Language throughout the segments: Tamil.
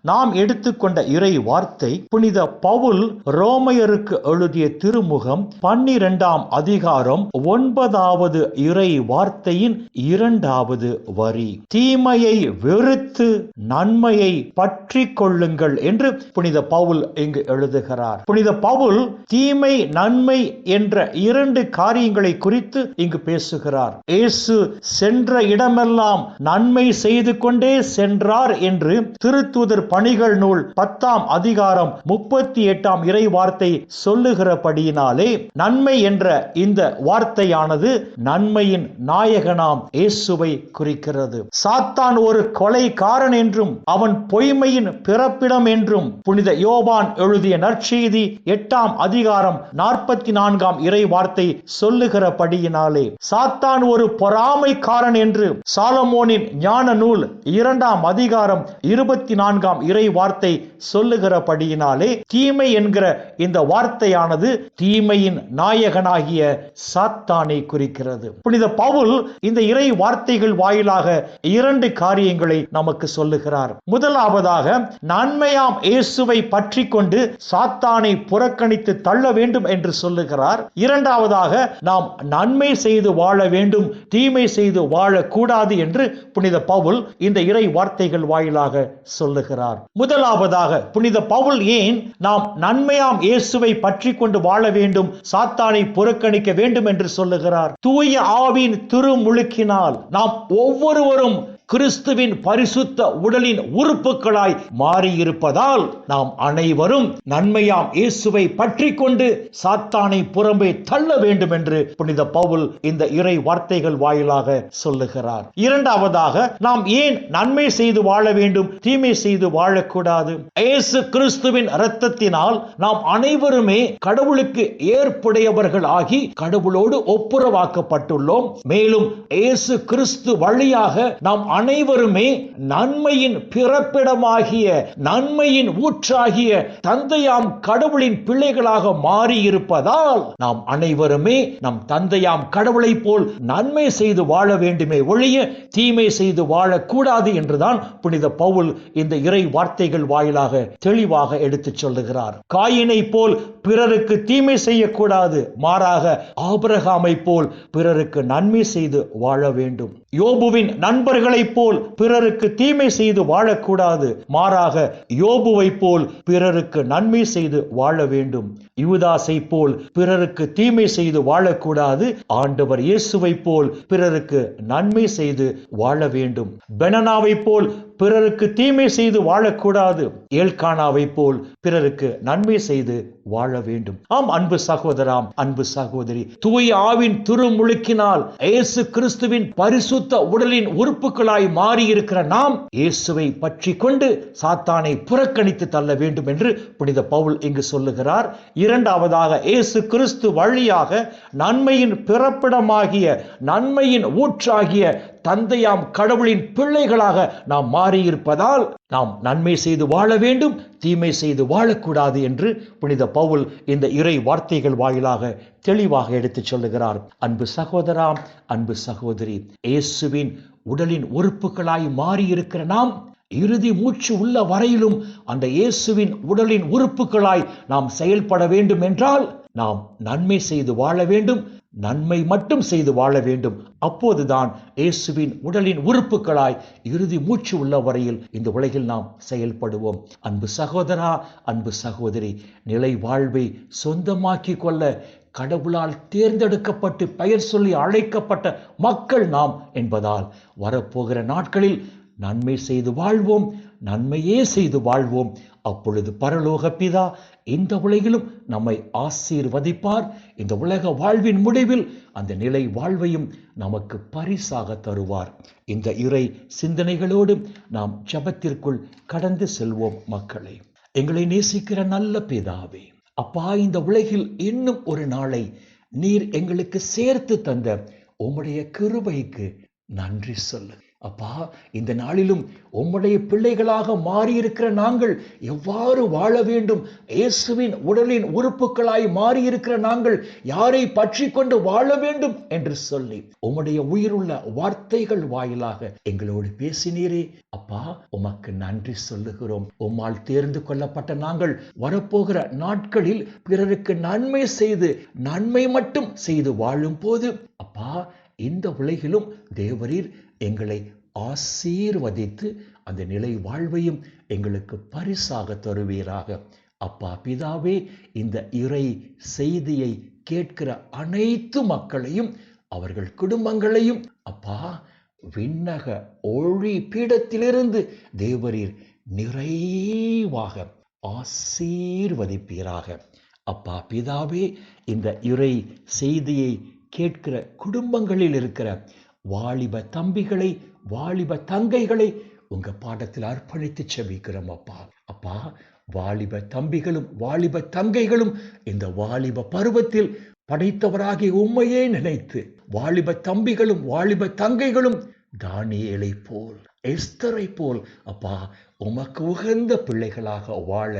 நாம் எடுத்துக்கொண்ட இறை வார்த்தை புனித பவுல் ரோமையருக்கு எழுதிய திருமுகம் பன்னிரெண்டாம் அதிகாரம் ஒன்பதாவது இறை வார்த்தையின் இரண்டாவது வரி. தீமையை வெறுத்து நன்மையை பற்றி கொள்ளுங்கள் என்று புனித பவுல் இங்கு எழுதுகிறார். புனித பவுல் தீமை நன்மை என்ற இரண்டு காரியங்களை குறித்து இங்கு பேசுகிறார். இயேசு சென்ற இடமெல்லாம் நன்மை செய்து கொண்டே சென்றார் என்று திருத்துதர் பணிகள் நூல் பத்தாம் அதிகாரம் முப்பத்தி எட்டாம் இறை வார்த்தை சொல்லுகிறபடியினாலே நன்மை என்ற இந்த வார்த்தையானது நன்மையின் நாயகனாம் இயேசுவை குறிக்கிறது. சாத்தான் ஒரு கொலைக்காரன் என்றும் அவன் பொய்மையின் பிறப்பிடம் என்றும் புனித யோபான் எழுதிய நற்செய்தி எட்டாம் அதிகாரம் நாற்பத்தி நான்காம் இறை வார்த்தை சொல்லுகிறபடியினாலே சாத்தான் ஒரு பொறாமைக்காரன் என்று சாலமோனின் ஞான நூல் இரண்டாம் அதிகாரம் இருபத்தி நான்காம் இறை வார்த்தை சொல்லுகிறபடியினாலே தீமை என்கிற இந்த வார்த்தையானது தீமையின் நாயகனாகிய சாத்தானை குறிக்கிறது. புனித பவுல் இந்த இறை வார்த்தைகள் வாயிலாக இரண்டு காரியங்களை நமக்கு சொல்லுகிறார். முதலாவதாக நன்மையாம் இயேசுவை பற்றி கொண்டு சாத்தானை புறக்கணித்து தள்ள வேண்டும் என்று சொல்லுகிறார். இரண்டாவதாக நாம் நன்மை செய்து வாழ வேண்டும் தீமை செய்து வாழக்கூடாது என்று புனித பவுல் இந்த இறை வார்த்தைகள் வாயிலாக சொல்லுகிறார். முதலாவதாக புனித பவுல் ஏன் நாம் நன்மையாம் இயேசுவை பற்றி கொண்டு வாழ வேண்டும் சாத்தானை புறக்கணிக்க வேண்டும் என்று சொல்லுகிறார். தூய ஆவின் திருமுழுக்கினால் நாம் ஒவ்வொருவரும் கிறிஸ்துவின் பரிசுத்த உடலின் உறுப்புகளாய் மாறியிருப்பதால் நாம் அனைவரும் நன்மையாம் இயேசுவை பற்றி கொண்டு சாத்தானை புறம்பே தள்ள வேண்டும் என்று புனித பவுல் இந்த இறை வார்த்தைகள் வாயிலாக சொல்லுகிறார். இரண்டாவதாக நாம் ஏன் நன்மை செய்து வாழ வேண்டும் தீமை செய்து வாழக்கூடாது? இயேசு கிறிஸ்துவின் இரத்தத்தினால் நாம் அனைவருமே கடவுளுக்கு ஏற்புடையவர்கள் ஆகி கடவுளோடு ஒப்புரவாக்கப்பட்டுள்ளோம். மேலும் இயேசு கிறிஸ்து வழியாக நாம் அனைவருமே நன்மையின் பிறப்பிடமாகிய நன்மையின் ஊற்றாகிய தந்தையாம் கடவுளின் பிள்ளைகளாக மாறி இருப்பதால் நாம் அனைவருமே நம் தந்தையாம் கடவுளை போல் நன்மை செய்து வாழ வேண்டுமே ஒழிய தீமை செய்து வாழக்கூடாது என்றுதான் புனித பவுல் இந்த இறை வார்த்தைகள் வாயிலாக தெளிவாக எடுத்துச் சொல்லுகிறார். காயினை போல் பிறருக்கு தீமை செய்யக்கூடாது மாறாக ஆபரகாமை போல் பிறருக்கு நன்மை செய்து வாழ வேண்டும். யோபுவின் நண்பர்களை நண்பர்களைப் போல் பிறருக்கு தீமை செய்து வாழக்கூடாது. மாறாக யோபுவை போல் பிறருக்கு நன்மை செய்து வாழ வேண்டும். யுவதாசை போல் பிறருக்கு தீமை செய்து வாழக்கூடாது. ஆண்டவர் இயேசுவை போல் பிறருக்கு நன்மை செய்து வாழ வேண்டும். பெனனாவை போல் பிறருக்கு தீமை செய்து வாழக்கூடாது. ஏல்கானாவை போல் பிறருக்கு நன்மை செய்து வாழ வேண்டும். ஆம் அன்பு சகோதராம் அன்பு சகோதரி தூய் ஆவின் திருமுழுக்கினால் இயேசு கிறிஸ்துவின் பரிசுத்த உடலின் உறுப்புகளாய் மாறியிருக்கிற நாம் இயேசுவை பற்றி கொண்டு சாத்தானை புறக்கணித்து தள்ள வேண்டும் என்று புனித பவுல் இங்கு சொல்லுகிறார். இரண்டாவதாக இயேசு கிறிஸ்து வழியாக நன்மையின் பிறப்பிடமாகிய நன்மையின் ஊற்றாகிய தந்தையாம் கடவுளின் பிள்ளைகளாக நாம் மாறியிருப்பதால் நாம் நன்மை செய்து வாழ வேண்டும் தீமை செய்து வாழக்கூடாது என்று புனித பவுல் இந்த இறை வார்த்தைகள் வாயிலாக தெளிவாக எடுத்துச் சொல்லுகிறார். அன்பு சகோதராம் அன்பு சகோதரி இயேசுவின் உடலின் உறுப்புகளாய் மாறியிருக்கிற நாம் இறுதி மூச்சு உள்ள வரையிலும் அந்த இயேசுவின் உடலின் உறுப்புகளாய் நாம் செயல்பட வேண்டும் என்றால் நாம் நன்மை செய்து வாழ வேண்டும் நன்மை மட்டும் செய்து வாழ வேண்டும். அப்போதுதான் இயேசுவின் உடலின் உறுப்புகளாய் இறுதி மூச்சு உள்ள வரையில் இந்த உலகில் நாம் செயல்படுவோம். அன்பு சகோதரா அன்பு சகோதரி நிலை வாழ்வை சொந்தமாக்கி கொள்ள கடவுளால் தேர்ந்தெடுக்கப்பட்டு பெயர் சொல்லி அழைக்கப்பட்ட மக்கள் நாம் என்பதால் வரப்போகிற நாட்களில் நன்மை செய்து வாழ்வோம் நன்மையே செய்து வாழ்வோம். அப்பொழுது பரலோக பிதா இந்த உலகிலும் நம்மை ஆசீர்வதிப்பார். இந்த உலக வாழ்வின் முடிவில் அந்த நிலை வாழ்வையும் நமக்கு பரிசாக தருவார். இந்த இறை சிந்தனைகளோடு நாம் ஜபத்திற்குள் கடந்து செல்வோம் மக்களை. எங்களை நேசிக்கிற நல்ல பிதாவே அப்பா இந்த உலகில் இன்னும் ஒரு நாளை நீர் எங்களுக்கு சேர்த்து தந்த உம்முடைய கிருபைக்கு நன்றி சொல்லு. அப்பா இந்த நாளிலும் உம்முடைய பிள்ளைகளாக மாறியிருக்கிற நாங்கள் எவ்வாறு வாழ வேண்டும்? இயேசுவின் உடலின் உறுப்புகளாய் மாறியிருக்கிற நாங்கள் யாரை பற்றி கொண்டு வாழ வேண்டும் என்று சொல்லி உம்முடைய உயிருள்ள வார்த்தைகள் வாயிலாக எங்களோடு பேசினீரே. அப்பா உமக்கு நன்றி சொல்லுகிறோம். உம்மால் தேர்ந்து கொள்ளப்பட்ட நாங்கள் வரப்போகிற நாட்களில் பிறருக்கு நன்மை செய்து நன்மை மட்டும் செய்து வாழும் போது அப்பா இந்த உலகிலும் தேவரீர் எங்களை ஆசீர்வதித்து அந்த நிலை வாழ்வையும் எங்களுக்கு பரிசாக தருவீராக. அப்பா பிதாவே இந்த இறை செய்தியை கேட்கிற அனைத்து மக்களையும் அவர்கள் குடும்பங்களையும் அப்பா விண்ணக ஒளி பீடத்திலிருந்து தேவரீர் நிறைவாக ஆசீர்வதிப்பீராக. அப்பா பிதாவே இந்த இறை செய்தியை கேட்கிற குடும்பங்களில் இருக்கிற வாலிப தம்பிகளை வாலிப தங்கைகளை உங்க பாடத்தில் அர்ப்பணித்து செபிக்கிறோம் அப்பா. அப்பா வாலிப தம்பிகளும் வாலிப தங்கைகளும் இந்த வாலிப பருவத்தில் படைத்தவராகிய உண்மையே நினைத்து வாலிப தம்பிகளும் வாலிப தங்கைகளும் தானியலை போல் எஸ்தரை போல் அப்பா உமக்கு உகந்த பிள்ளைகளாக வாழ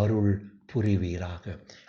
அருள் புரிவீராக.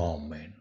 ஆமேன்